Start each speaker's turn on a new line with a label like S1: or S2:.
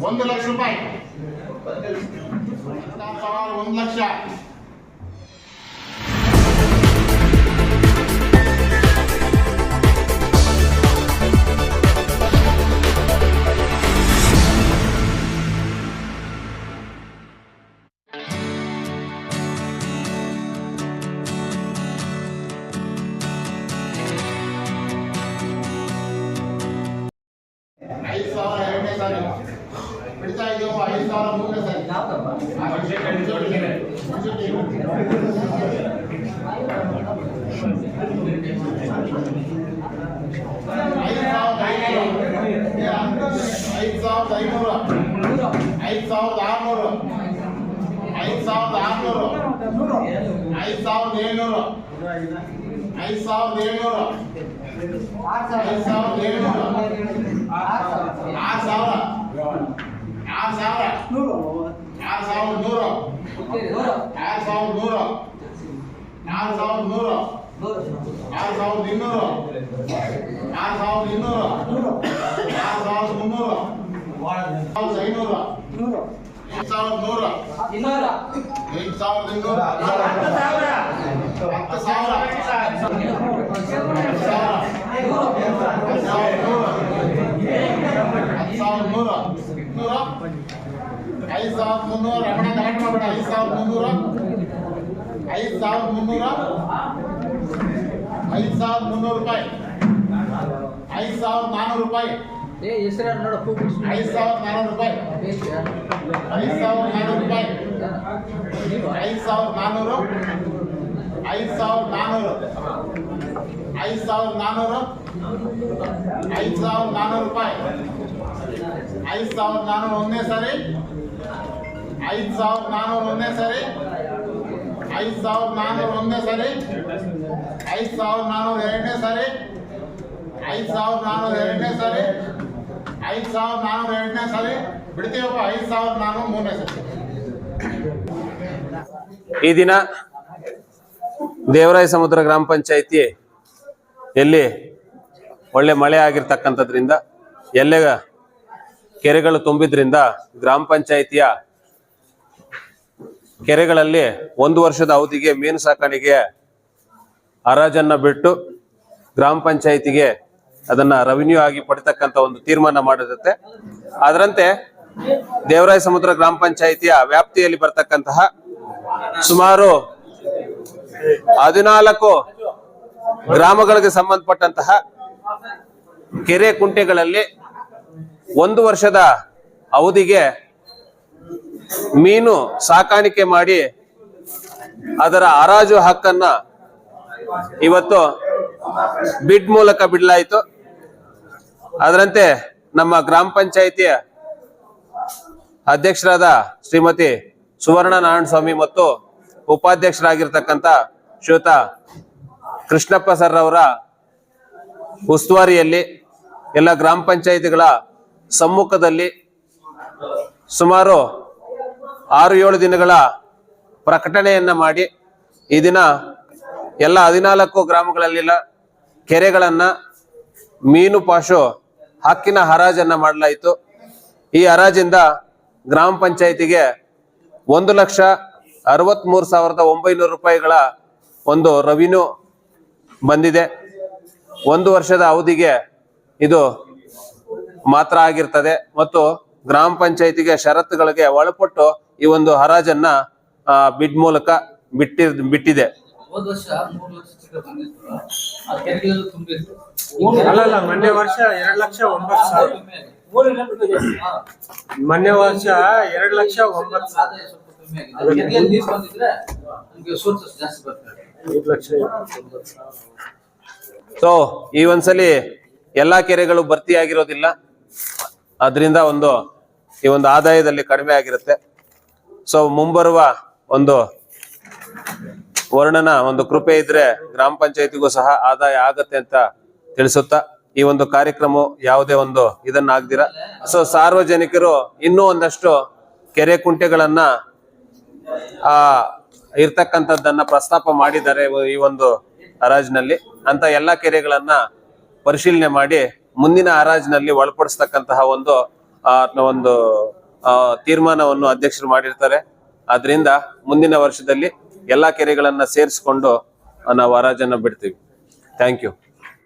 S1: ಒಂದು ಲಕ್ಷ ರೂಪಾಯಿ. ಒಂದು ಲಕ್ಷ. ಸಾವಿರ ಐದು ಸಾವಿರ ಐದು ಸಾವಿರದ ಐದು ಸಾವಿರದ ಐದು ಸಾವಿರದ ಐದು ಸಾವಿರದ ಏಳ್ನೂರು. ಐದು ಸಾವಿರದ ಏಳ್ನೂರು. ಐದು ಸಾವಿರದ ಏಳ್ನೂರು. ಆರು ಸಾವಿರ ಆರು ಸಾವಿರ ಆರು ಸಾವಿರದ ನೂರು ಆರು ಸಾವಿರದ ನೂರು ಆರು ಸಾವಿರದ ನೂರು ಆರು ಸಾವಿರದ ಇನ್ನೂರು ಆರು ಸಾವಿರದ ಇನ್ನೂರು ಆರು ಸಾವಿರದ ಮುನ್ನೂರು ಸಾವಿರದ ಐನೂರು ಎಂಟು ಸಾವಿರದ ನೂರು ಎಂಟು ಸಾವಿರದ ಇನ್ನೂರು ಹತ್ತು ಸಾವಿರ ಹತ್ತು ಸಾವಿರ ಹತ್ತು ಸಾವಿರದ ನೂರು ನೂರು ಐದು ಸಾವಿರದ ಮುನ್ನೂರು ರಮಣ ಮಾಡ್ಬೇಡ ಐದು ಸಾವಿರದ ಮುನ್ನೂರ. ಐದು ಸಾವಿರದ ಮುನ್ನೂರ. ಐದು ಸಾವಿರದ ಮುನ್ನೂರು ರೂಪಾಯಿ. ಐದು ಸಾವಿರದ ನಾನ್ನೂರು ರೂಪಾಯಿ.
S2: ಹೆಸರು ನೋಡಪ್ಪ
S1: ಐದು ಸಾವಿರದ ನಾನ್ನೂರು ರೂಪಾಯಿ. ಐದು ಸಾವಿರದ ನಾನ್ನೂರು ರೂಪಾಯಿ. ಐದು ಸಾವಿರದ ನಾನ್ನೂರು ಐದು ಸಾವಿರದ ನಾನ್ನೂರು ಐದು ಸಾವಿರದ ನಾನ್ನೂರು ಐದು ಸಾವಿರದ ನಾನ್ನೂರು ರೂಪಾಯಿ ಐದು ಸಾವಿರದ ನಾನ್ನೂರು ಒಂದನೇ ಸಾರಿ ಐದು ಸಾವಿರದ ನಾನ್ನೂರು ಒಂದನೇ ಸಾರಿ ಐದು ಸಾವಿರದ ನಾನ್ನೂರು ಒಂದನೇ ಸಾರಿ ಐದು ಸಾವಿರದ ನಾನ್ನೂರು ಎರಡನೇ ಸಾರಿ ಐದು ಸಾವಿರದ ನಾನ್ನೂರು ಎರಡನೇ ಸಾರಿ ಐದು ಸಾವಿರದ ನಾನ್ನೂರು ಎರಡನೇ ಸಾರಿ ಬಿಡ್ತೀವಪ್ಪ ಐದು ಸಾವಿರದ ನಾನ್ನೂರು ಮೂರನೇ ಸಾರಿ
S3: ಈ ದಿನ ದೇವರಾಯ ಸಮುದ್ರ ಗ್ರಾಮ ಪಂಚಾಯಿತಿ ಎಲ್ಲಿ ಒಳ್ಳೆ ಮಳೆ ಆಗಿರ್ತಕ್ಕಂಥದ್ರಿಂದ, ಎಲ್ಲೆ ಕೆರೆಗಳು ತುಂಬಿದ್ರಿಂದ ಗ್ರಾಮ ಪಂಚಾಯಿತಿಯ ಕೆರೆಗಳಲ್ಲಿ ಒಂದು ವರ್ಷದ ಅವಧಿಗೆ ಮೀನು ಸಾಕಾಣಿಕೆ ಹರಾಜನ್ನ ಬಿಟ್ಟು ಗ್ರಾಮ ಪಂಚಾಯಿತಿಗೆ ಅದನ್ನ ರೆವಿನ್ಯೂ ಆಗಿ ಪಡಿತಕ್ಕಂಥ ಒಂದು ತೀರ್ಮಾನ ಮಾಡಿರುತ್ತೆ. ಅದರಂತೆ ದೇವರಾಯ ಸಮುದ್ರ ಗ್ರಾಮ ಪಂಚಾಯಿತಿಯ ವ್ಯಾಪ್ತಿಯಲ್ಲಿ ಬರ್ತಕ್ಕಂತಹ ಸುಮಾರು ಹದಿನಾಲ್ಕು ಗ್ರಾಮಗಳಿಗೆ ಸಂಬಂಧಪಟ್ಟಂತಹ ಕೆರೆ ಕುಂಟೆಗಳಲ್ಲಿ ಒಂದು ವರ್ಷದ ಅವಧಿಗೆ ಮೀನು ಸಾಕಾಣಿಕೆ ಮಾಡಿ ಅದರ ಹರಾಜು ಹಕ್ಕನ್ನ ಇವತ್ತು ಬಿಡ್ ಮೂಲಕ ಬಿಡಲಾಯಿತು. ಅದರಂತೆ ನಮ್ಮ ಗ್ರಾಮ ಪಂಚಾಯಿತಿಯ ಅಧ್ಯಕ್ಷರಾದ ಶ್ರೀಮತಿ ಸುವರ್ಣ ನಾರಾಯಣ ಸ್ವಾಮಿ ಮತ್ತು ಉಪಾಧ್ಯಕ್ಷರಾಗಿರ್ತಕ್ಕಂಥ ಶ್ವೇತ ಕೃಷ್ಣಪ್ಪ ಸರ್ ಅವರ ಉಸ್ತುವಾರಿಯಲ್ಲಿ ಎಲ್ಲ ಗ್ರಾಮ ಪಂಚಾಯಿತಿಗಳ ಸಮ್ಮುಖದಲ್ಲಿ ಸುಮಾರು ಆರು, ಏಳು ದಿನಗಳ ಪ್ರಕಟಣೆಯನ್ನ ಮಾಡಿ ಈ ದಿನ ಎಲ್ಲ ಹದಿನಾಲ್ಕು ಗ್ರಾಮಗಳಲ್ಲಿನ ಕೆರೆಗಳನ್ನ ಮೀನು, ಪಾಶು, ಹಕ್ಕಿನ ಹರಾಜನ್ನ ಮಾಡಲಾಯಿತು. ಈ ಹರಾಜಿಂದ ಗ್ರಾಮ ಪಂಚಾಯಿತಿಗೆ ಒಂದು ಲಕ್ಷ ಅರವತ್ಮೂರು ಸಾವಿರದ ಒಂಬೈನೂರು ರೂಪಾಯಿಗಳ ಒಂದು ರೆವಿನ್ಯೂ ಬಂದಿದೆ. ಒಂದು ವರ್ಷದ ಅವಧಿಗೆ ಇದು ಮಾತ್ರ ಆಗಿರ್ತದೆ. ಮತ್ತು ಗ್ರಾಮ ಪಂಚಾಯಿತಿಗೆ ಷರತ್ತುಗಳಿಗೆ ಒಳಪಟ್ಟು ಈ ಒಂದು ಹರಾಜನ್ನ ಬಿಡ್ ಮೂಲಕ ಬಿಟ್ಟಿ ಬಿಟ್ಟಿದೆ.
S2: ಮೂರು
S4: ಮೊನ್ನೆ ವರ್ಷ ಎರಡ್ ಲಕ್ಷ ಒಂಬತ್ತು ಸಾವಿರ. ಮೊನ್ನೆ ವರ್ಷ ಎರಡ್ ಲಕ್ಷ ಒಂಬತ್ತು ಸಾವಿರ.
S3: ಸೊ ಈ ಒಂದ್ಸಲಿ ಎಲ್ಲಾ ಕೆರೆಗಳು ಭರ್ತಿಯಾಗಿರೋದಿಲ್ಲ ಅದರಿಂದ ಒಂದು ಈ ಒಂದು ಆದಾಯದಲ್ಲಿ ಕಡಿಮೆ ಆಗಿರುತ್ತೆ. ಸೊ ಮುಂಬರುವ ಒಂದು ವರ್ಣನ ಒಂದು ಕೃಪೆ ಇದ್ರೆ ಗ್ರಾಮ ಪಂಚಾಯತಿಗೂ ಸಹ ಆದಾಯ ಆಗತ್ತೆ ಅಂತ ತಿಳಿಸುತ್ತಾ ಈ ಒಂದು ಕಾರ್ಯಕ್ರಮ ಯಾವುದೇ ಒಂದು ಇದನ್ನ ಆಗ್ದಿರ ಸೊ ಸಾರ್ವಜನಿಕರು ಇನ್ನೂ ಒಂದಷ್ಟು ಕೆರೆ ಕುಂಟೆಗಳನ್ನ ಇರ್ತಕ್ಕಂಥದ್ದನ್ನ ಪ್ರಸ್ತಾಪ ಮಾಡಿದ್ದಾರೆ ಈ ಒಂದು ಹರಾಜ್ನಲ್ಲಿ. ಅಂತ ಎಲ್ಲಾ ಕೆರೆಗಳನ್ನ ಪರಿಶೀಲನೆ ಮಾಡಿ ಮುಂದಿನ ಹರಾಜ್ನಲ್ಲಿ ಒಳಪಡಿಸ್ತಕ್ಕಂತಹ ಒಂದು ಆ ಒಂದು ಆ, ತೀರ್ಮಾನವನ್ನು ಅಧ್ಯಕ್ಷರು ಮಾಡಿರ್ತಾರೆ. ಆದ್ರಿಂದ ಮುಂದಿನ ವರ್ಷದಲ್ಲಿ ಎಲ್ಲಾ ಕೆರೆಗಳನ್ನ ಸೇರಿಸ್ಕೊಂಡು ನಾವು ಹರಾಜನ್ನ ಬಿಡ್ತೀವಿ. Thank you